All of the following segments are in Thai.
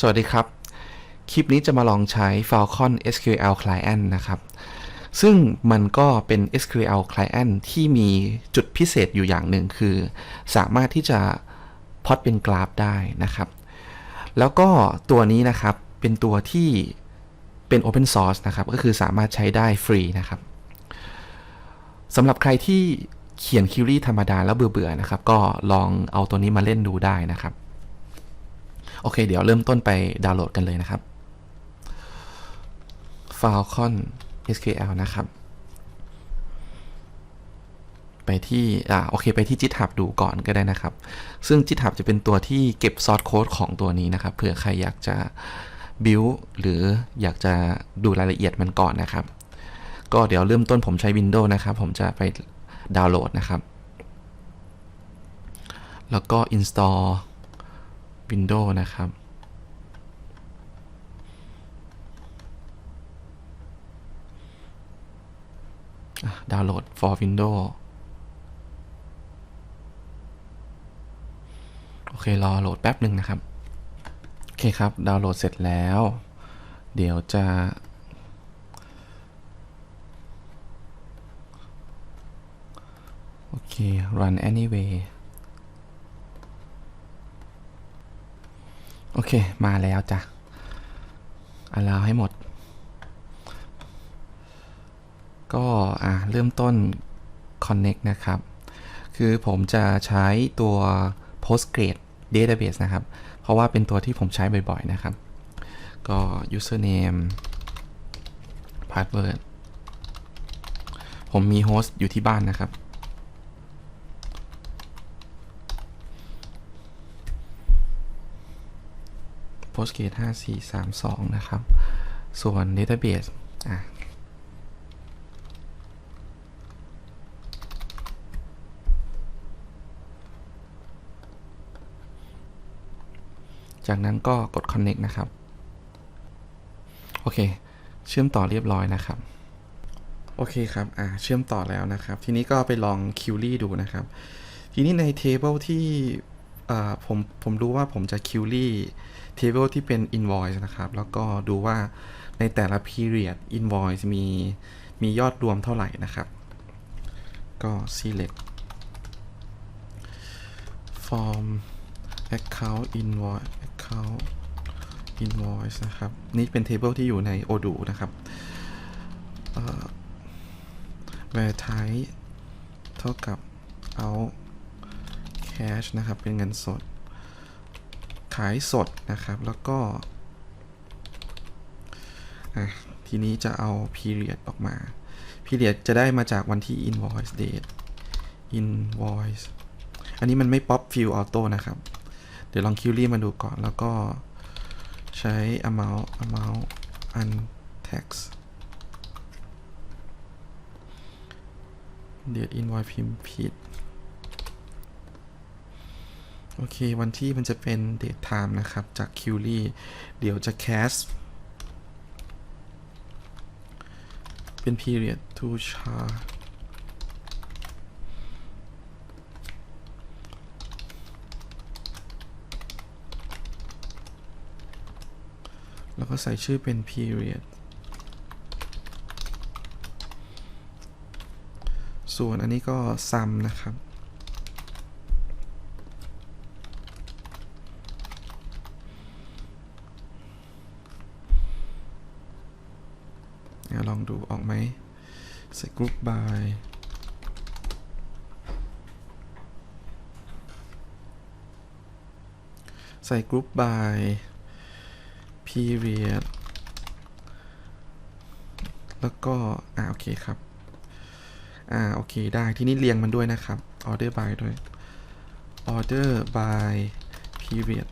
สวัสดีครับ คลิปนี้จะมาลองใช้ Falcon SQL Client นะครับ ซึ่งมันก็เป็น SQL Client ที่มีจุดพิเศษอยู่อย่างหนึ่งคือ สามารถที่จะพอดเป็นกราฟได้นะครับ แล้วก็ตัวนี้นะครับเป็นตัวที่เป็น Open Source นะครับ ก็คือสามารถใช้ได้ฟรีนะครับสำหรับใครที่เขียนคิวรี่ธรรมดาแล้วเบื่อๆนะครับ ก็ลองเอาตัวนี้มาเล่นดูได้นะครับ โอเคเดี๋ยวเริ่มต้นไปดาวน์โหลดกันเลยนะครับ Falcon SQL นะครับ ไปที่อ่าโอเคไปที่ GitHub ดูก่อนก็ได้นะครับ ซึ่ง GitHub จะเป็นตัวที่เก็บซอสโค้ดของตัวนี้นะครับเผื่อใครอยากจะ build หรืออยากจะดูรายละเอียดมันก่อนนะครับ ก็เดี๋ยวเริ่มต้นผมใช้ Windows นะครับ ผมจะไปดาวน์โหลดนะครับ แล้วก็ install Windows นะครับดาวน์โหลด for Windows โอเค รอโหลดแป๊บหนึ่งนะครับ โอเคครับ ดาวน์โหลดเสร็จแล้ว เดี๋ยวจะ โอเค run anyway โอเค มาแล้วจ้ะ allow ให้หมด ก็อะเริ่มต้น connect นะครับ คือผมจะใช้ตัว Postgres database นะครับ เพราะว่าเป็นตัวที่ผมใช้บ่อยๆนะครับ ก็ username password ผมมีโฮสต์อยู่ที่บ้านนะครับ Postgres 5432 นะครับ ส่วน database อะจากนั้นก็กด connect นะครับ โอเค เชื่อมต่อเรียบร้อยนะครับ โอเคครับ อ่า เชื่อมต่อแล้วนะครับ ทีนี้ก็ไปลอง query ดูนะครับ ทีนี้ใน table ที่อ่าผมผมรู้ว่าผมจะ query table ที่เป็น invoice นะครับ แล้วก็ดูว่าในแต่ละ period invoice มีมียอดรวมเท่าไหร่นะครับ ก็ select form account invoice account invoice นะครับ นี่เป็น table ที่อยู่ใน odoo นะครับ where type เท่ากับ out cash นะครับ เป็นเงินสด ขายสดนะครับแล้วก็ ทีนี้จะเอา period ออกมา period จะได้มาจากวันที่ invoice date invoice อันนี้มันไม่ pop fill auto นะครับ เดี๋ยวลอง query มาดูก่อนแล้วก็ใช้ amount amount untax เดี๋ยว invoice พิมพ์ผิด โอเค วันที่มันจะเป็น date time นะครับ จาก query เดี๋ยวจะ cast เป็น period to char แล้วก็ใส่ชื่อเป็น period ส่วนอันนี้ก็ sum นะครับ เดี๋ยว ลองดูออกไหมใส่ group by ใส่ group by period แล้วก็ อ่า โอเคครับ อ่า โอเค ได้ ทีนี้เรียงมันด้วยนะครับ order by ด้วย order by period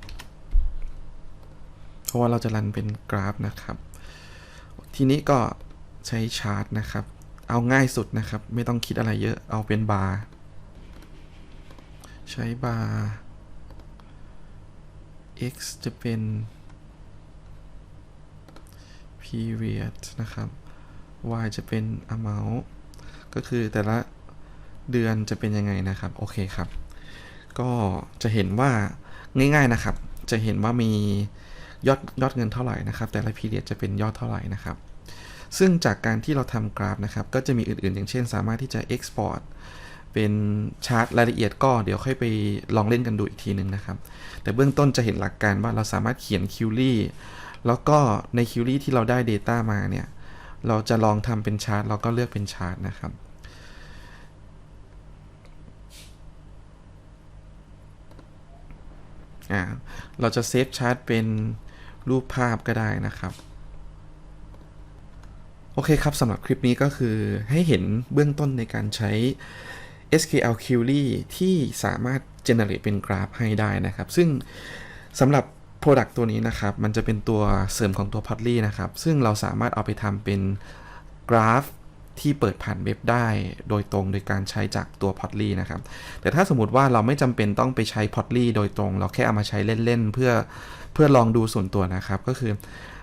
เพราะว่าเราจะรันเป็นกราฟนะครับ ทีนี้ก็ ใช้ชาร์ตนะครับ เอาง่ายสุดนะครับ ไม่ต้องคิดอะไรเยอะเอาเป็นบาร์ใช้บาร์ x จะเป็น period นะครับ y จะเป็น amount ก็คือแต่ละเดือนจะเป็นยังไงนะครับ โอเคครับ ก็จะเห็นว่าง่ายๆนะครับ จะเห็นว่ามียอดยอดเงินเท่าไหร่นะครับ แต่ละ period จะเป็นยอดเท่าไหร่นะครับ ซึ่งจากการที่เราทำกราฟนะครับ ก็จะมีอื่นๆ อย่างเช่น สามารถที่จะ export เป็นชาร์ตรายละเอียดก็เดี๋ยวค่อยไปลองเล่นกันดูอีกทีหนึ่งนะครับ แต่เบื้องต้นจะเห็นหลักการว่าเราสามารถเขียนคิวรี่แล้วก็ในคิวรี่ที่เราได้ Data มาเนี่ย เราจะลองทำเป็นชาร์ตเราก็เลือกเป็นชาร์ตนะครับอ่าเราจะเซฟชาร์ตเป็นรูปภาพก็ได้นะครับ โอเคครับสำหรับคลิปนี้ก็คือให้เห็นเบื้องต้นในการใช้ SQL Query ที่สามารถ generate เป็นกราฟให้ได้นะครับ ซึ่งสำหรับ Product ตัวนี้นะครับ มันจะเป็นตัวเสริมของตัว p o t l y นะครับ ซึ่งเราสามารถเอาไปทำเป็นกราฟที่เปิดผ่านเว็บได้โดยตรงโดยการใช้จากตัว p o t l y นะครับ แต่ถ้าสมมติว่าเราไม่จำเป็นต้องไปใช้ p o t l y โดยตรง เราแค่เอามาใช้เล่นๆ เพื่อเพื่อลองดูส่วนตัวนะครับ ก็คือ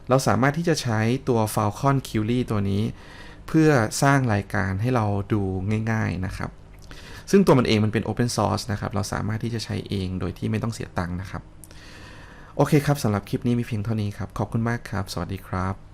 เราสามารถที่จะใช้ตัว Falcon Query ตัวนี้ เพื่อสร้างรายการให้เราดูง่าย ๆนะครับ ซึ่งตัวมันเองมันเป็น Open Source นะครับ เราสามารถที่จะใช้เองโดยที่ไม่ต้องเสียตังค์นะครับ โอเคครับสำหรับคลิปนี้มีเพียงเท่านี้ครับ ขอบคุณมากครับ สวัสดีครับ